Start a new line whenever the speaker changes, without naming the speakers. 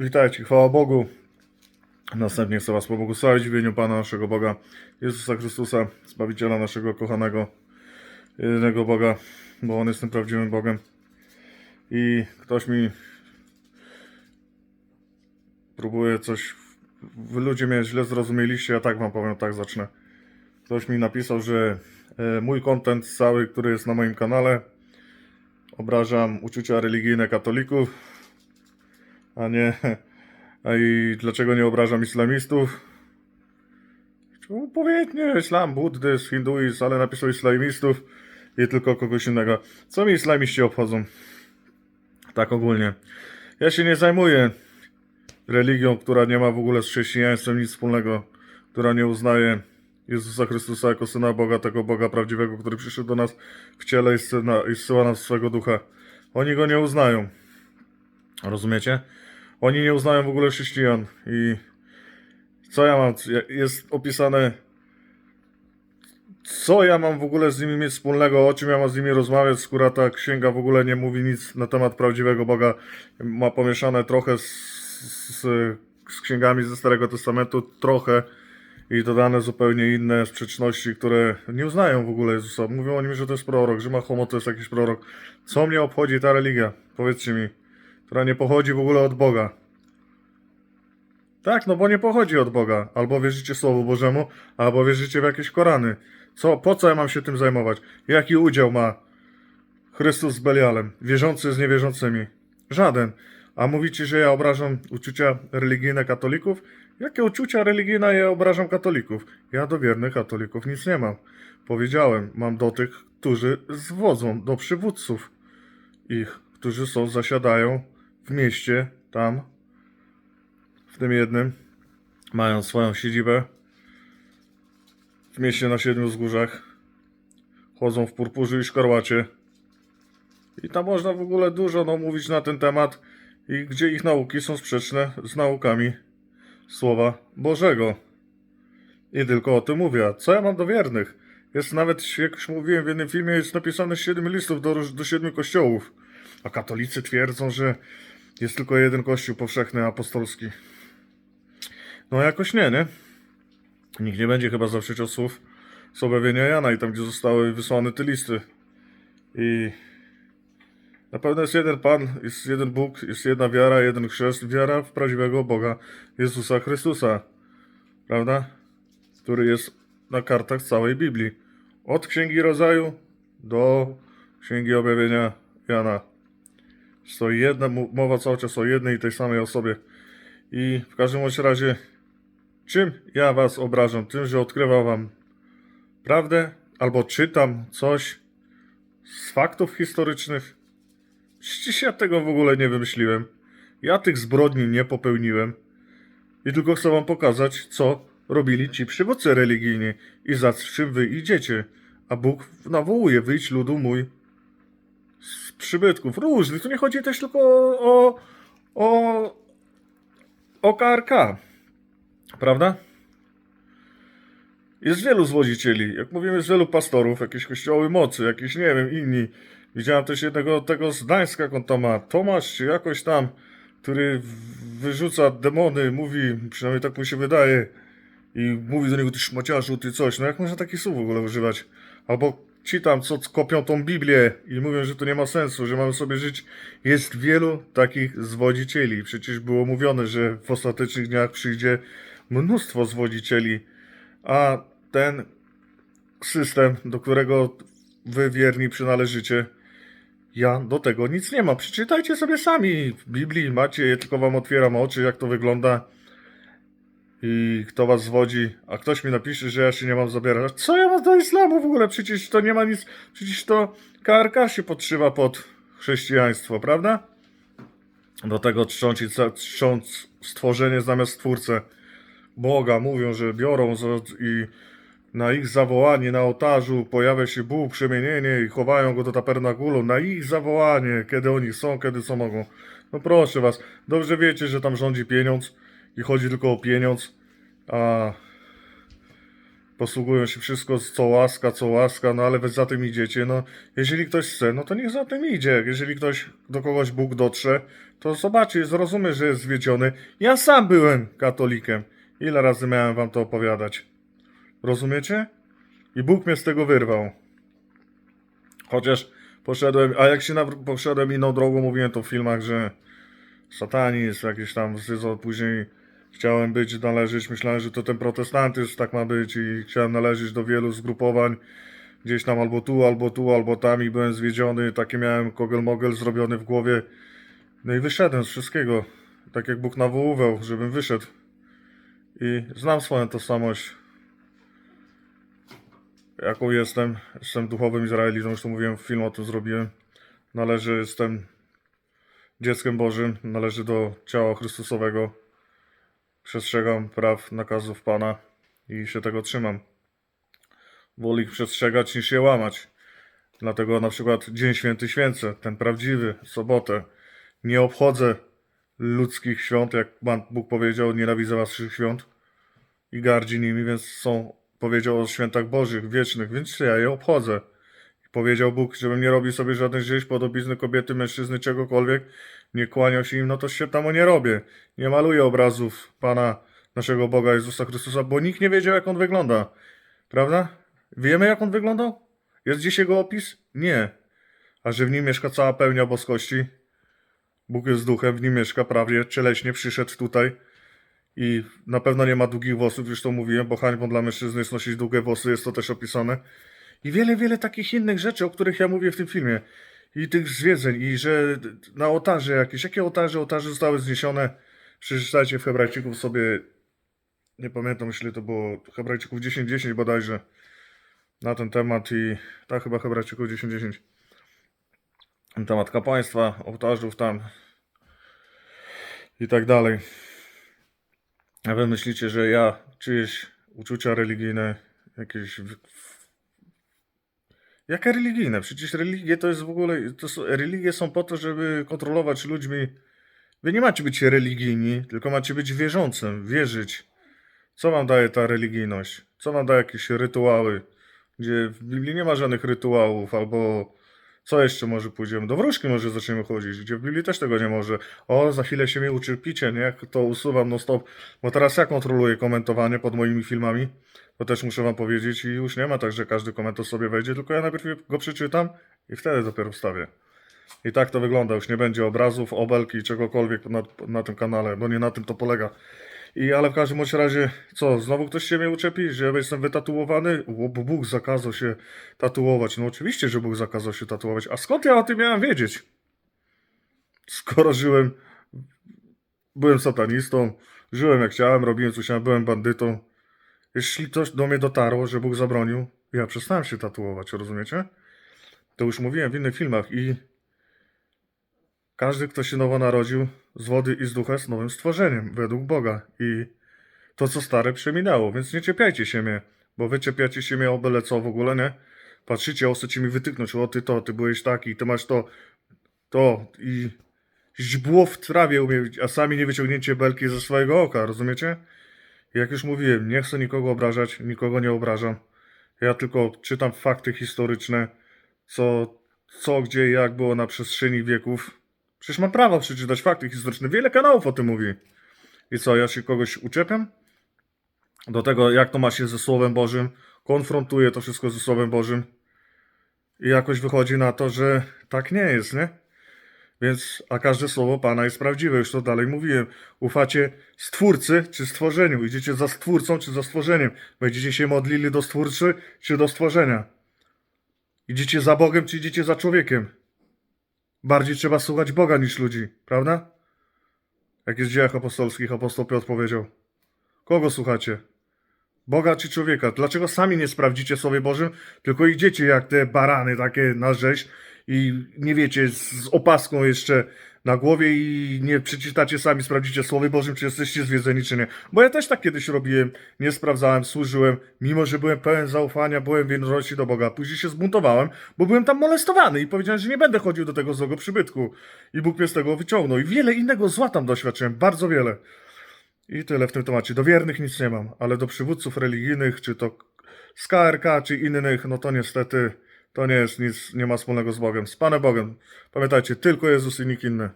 Witajcie, chwała Bogu. Następnie chcę Was pobłogosławić w imieniu Pana naszego Boga, Jezusa Chrystusa, Zbawiciela naszego kochanego, jedynego Boga, bo On jest tym prawdziwym Bogiem. I ktoś mi próbuje coś, wy ludzie mnie źle zrozumieliście, ja tak Wam powiem, tak zacznę. Ktoś mi napisał, że e, mój content cały, który jest na moim kanale, obrażam uczucia religijne katolików, a nie. A i dlaczego nie obrażam islamistów? Powiedzmy, islam, buddyzm, hinduizm, ale napisał islamistów i tylko kogoś innego. Co mi islamiści obchodzą? Tak ogólnie. Ja się nie zajmuję religią, która nie ma w ogóle z chrześcijaństwem nic wspólnego, która nie uznaje Jezusa Chrystusa jako Syna Boga, tego Boga prawdziwego, który przyszedł do nas w ciele i zsyła, i zsyła nas swego ducha. Oni go nie uznają. Rozumiecie? Oni nie uznają w ogóle chrześcijan i co ja mam, jest opisane co ja mam w ogóle z nimi mieć wspólnego, o czym ja mam z nimi rozmawiać, skoro ta księga w ogóle nie mówi nic na temat prawdziwego Boga, ma pomieszane trochę z, z, z księgami ze Starego Testamentu, trochę i dodane zupełnie inne sprzeczności, które nie uznają w ogóle Jezusa. Mówią oni mi, że to jest prorok, że Mahomo to jest jakiś prorok. Co mnie obchodzi ta religia? Powiedzcie mi która nie pochodzi w ogóle od Boga. Tak, no bo nie pochodzi od Boga. Albo wierzycie Słowu Bożemu, albo wierzycie w jakieś Korany. Co, po co ja mam się tym zajmować? Jaki udział ma Chrystus z Belialem? Wierzący z niewierzącymi? Żaden. A mówicie, że ja obrażam uczucia religijne katolików? Jakie uczucia religijne ja obrażam katolików? Ja do wiernych katolików nic nie mam. Powiedziałem, mam do tych, którzy zwodzą, do przywódców ich, którzy są, zasiadają w mieście, tam, w tym jednym, mają swoją siedzibę w mieście na siedmiu wzgórzach, chodzą w purpurze i szkarłacie i tam można w ogóle dużo no, mówić na ten temat i gdzie ich nauki są sprzeczne z naukami Słowa Bożego. I tylko o tym mówię. Co ja mam do wiernych? Jest nawet, jak już mówiłem w jednym filmie, jest napisane siedem listów do, do siedmiu kościołów. A katolicy twierdzą, że jest tylko jeden kościół powszechny apostolski. No jakoś nie, nie? Nikt nie będzie chyba zaprzeczał słów z objawienia Jana i tam, gdzie zostały wysłane te listy. I na pewno jest jeden Pan, jest jeden Bóg, jest jedna wiara, jeden chrzest, wiara w prawdziwego Boga, Jezusa Chrystusa. Prawda? Który jest na kartach całej Biblii. Od Księgi Rodzaju do Księgi Objawienia Jana. Stoi jedna mowa cały czas o jednej i tej samej osobie. I w każdym razie, czym ja was obrażam? Tym, że odkrywam wam prawdę albo czytam coś z faktów historycznych. Przecież ja tego w ogóle nie wymyśliłem. Ja tych zbrodni nie popełniłem. I tylko chcę wam pokazać, co robili ci przywódcy religijni i za czym wy idziecie. A Bóg nawołuje, wyjdź ludu mój przybytków różnych. Tu nie chodzi też tylko o, o, o KRK. Prawda? Jest wielu zwodzicieli. Jak mówimy, jest wielu pastorów, jakieś kościoły mocy, jakieś, nie wiem, inni. Widziałem też jednego tego z Gdańska, jak on to ma, Tomasz, czy jakoś tam, który wyrzuca demony, mówi, przynajmniej tak mu się wydaje, i mówi do niego, ty szmaciarzu, ty coś. No jak można takich słów w ogóle używać? Albo ci tam, co kopią tą Biblię i mówią, że to nie ma sensu, że mamy sobie żyć. Jest wielu takich zwodzicieli. Przecież było mówione, że w ostatecznych dniach przyjdzie mnóstwo zwodzicieli, a ten system, do którego wy wierni przynależycie, ja do tego nic nie mam. Przeczytajcie sobie sami w Biblii, macie, je tylko wam otwieram oczy, jak to wygląda i kto was zwodzi, a ktoś mi napisze, że ja się nie mam zabierać. Co ja mam do islamu w ogóle? Przecież to nie ma nic, przecież to KRK się podszywa pod chrześcijaństwo, prawda? Do tego czcząc, stworzenie zamiast stwórcę Boga, mówią, że biorą i na ich zawołanie na ołtarzu pojawia się Bóg, przemienienie i chowają go do tapernakulu. Na ich zawołanie, kiedy oni są, kiedy co mogą. No proszę was, dobrze wiecie, że tam rządzi pieniądz i chodzi tylko o pieniądz, a posługują się wszystko co łaska, co łaska, no ale wy za tym idziecie. No, jeżeli ktoś chce, no to niech za tym idzie. Jeżeli ktoś do kogoś Bóg dotrze, to zobaczy, zrozumie, że jest zwiedziony. Ja sam byłem katolikiem. Ile razy miałem wam to opowiadać? Rozumiecie? I Bóg mnie z tego wyrwał. Chociaż poszedłem, a jak się poszedłem inną drogą, mówiłem to w filmach, że satanizm, jakiś tam zdyzo, później chciałem być, należeć, myślałem, że to ten protestantyzm tak ma być i chciałem należeć do wielu zgrupowań, gdzieś tam albo tu, albo tu, albo tam i byłem zwiedziony, taki miałem kogel-mogel zrobiony w głowie. No i wyszedłem z wszystkiego, tak jak Bóg nawoływał, żebym wyszedł. I znam swoją tożsamość, jaką jestem. Jestem duchowym Izraelitą, już to mówiłem, film o tym zrobiłem. Należy, jestem dzieckiem Bożym, należy do ciała Chrystusowego. Przestrzegam praw, nakazów Pana i się tego trzymam. Wolę ich przestrzegać niż je łamać. Dlatego na przykład Dzień Święty Święcę, ten prawdziwy, sobotę, nie obchodzę ludzkich świąt, jak Pan Bóg powiedział, nienawidzę waszych świąt i gardzi nimi, więc są, powiedział o świętach bożych, wiecznych, więc ja je obchodzę. Powiedział Bóg, żebym nie robił sobie żadnych gdzieś podobizny kobiety, mężczyzny, czegokolwiek, nie kłaniał się im, no to się tam nie robię. Nie maluję obrazów Pana, naszego Boga Jezusa Chrystusa, bo nikt nie wiedział, jak On wygląda. Prawda? Wiemy, jak On wyglądał? Jest gdzieś Jego opis? Nie. A że w nim mieszka cała pełnia boskości, Bóg jest duchem, w nim mieszka prawie, cieleśnie przyszedł tutaj i na pewno nie ma długich włosów, już to mówiłem, bo hańbą dla mężczyzny jest nosić długie włosy, jest to też opisane. I wiele, wiele takich innych rzeczy, o których ja mówię w tym filmie. I tych zwiedzeń, i że na ołtarze jakieś, jakie ołtarze, ołtarze zostały zniesione. Przeczytajcie w Hebrajczyków sobie, nie pamiętam, jeśli to było Hebrajczyków 10.10 bodajże, na ten temat i, tak chyba Hebrajczyków 10.10. Na temat kapłaństwa, ołtarzów tam i tak dalej. A wy myślicie, że ja czyjeś uczucia religijne, jakieś. Jakie religijne? Przecież religie to jest w ogóle. To są, religie są po to, żeby kontrolować ludźmi. Wy nie macie być religijni, tylko macie być wierzącym, wierzyć. Co wam daje ta religijność? Co wam daje jakieś rytuały? Gdzie w Biblii nie ma żadnych rytuałów, albo co jeszcze może pójdziemy? Do wróżki może zaczniemy chodzić, gdzie w Biblii też tego nie może. O, za chwilę się mnie ucierpicie, nie? To usuwam no stop. Bo teraz ja kontroluję komentowanie pod moimi filmami. To też muszę wam powiedzieć i już nie ma tak, że każdy komentarz sobie wejdzie, tylko ja najpierw go przeczytam i wtedy dopiero wstawię. I tak to wygląda. Już nie będzie obrazów, obelki, czegokolwiek na, na tym kanale, bo nie na tym to polega. I ale w każdym razie, co, znowu ktoś się mnie uczepi, że ja jestem wytatuowany? Bo Bóg zakazał się tatuować. No oczywiście, że Bóg zakazał się tatuować. A skąd ja o tym miałem wiedzieć? Skoro żyłem, byłem satanistą, żyłem jak chciałem, robiłem co chciałem, byłem bandytą. Jeśli coś do mnie dotarło, że Bóg zabronił, ja przestałem się tatuować, rozumiecie? To już mówiłem w innych filmach i każdy, kto się nowo narodził z wody i z ducha jest nowym stworzeniem według Boga i to, co stare, przeminęło, więc nie czepiajcie się mnie, bo wy czepiacie się mnie o byle co w ogóle, nie? Patrzycie, o chcecie mi wytyknąć, o ty to, ty byłeś taki, ty masz to, to i źbło w trawie umie, a sami nie wyciągnięcie belki ze swojego oka, rozumiecie? Jak już mówiłem, nie chcę nikogo obrażać, nikogo nie obrażam. Ja tylko czytam fakty historyczne, co, co gdzie, jak było na przestrzeni wieków. Przecież mam prawo przeczytać fakty historyczne. Wiele kanałów o tym mówi. I co, ja się kogoś uczepiam? Do tego, jak to ma się ze Słowem Bożym, konfrontuję to wszystko ze Słowem Bożym. I jakoś wychodzi na to, że tak nie jest, nie? Więc, a każde słowo Pana jest prawdziwe, już to dalej mówiłem. Ufacie Stwórcy czy Stworzeniu? Idziecie za Stwórcą czy za Stworzeniem? Będziecie się modlili do Stwórcy czy do Stworzenia? Idziecie za Bogiem czy idziecie za człowiekiem? Bardziej trzeba słuchać Boga niż ludzi, prawda? Jak jest w dziejach apostolskich, apostoł Piotr powiedział. Kogo słuchacie? Boga czy człowieka? Dlaczego sami nie sprawdzicie sobie Bożym, tylko idziecie jak te barany takie na rzeź i nie wiecie, z, z opaską jeszcze na głowie i nie przeczytacie sami, sprawdzicie Słowie Bożym, czy jesteście zwiedzeni, czy nie. Bo ja też tak kiedyś robiłem, nie sprawdzałem, służyłem, mimo że byłem pełen zaufania, byłem wierności do Boga. Później się zbuntowałem, bo byłem tam molestowany i powiedziałem, że nie będę chodził do tego złego przybytku. I Bóg mnie z tego wyciągnął. I wiele innego zła tam doświadczyłem, bardzo wiele. I tyle w tym temacie. Do wiernych nic nie mam, ale do przywódców religijnych, czy to z KRK czy innych, no to niestety to nie jest nic, nie ma wspólnego z Bogiem. Z Panem Bogiem. Pamiętajcie, tylko Jezus i nikt inny.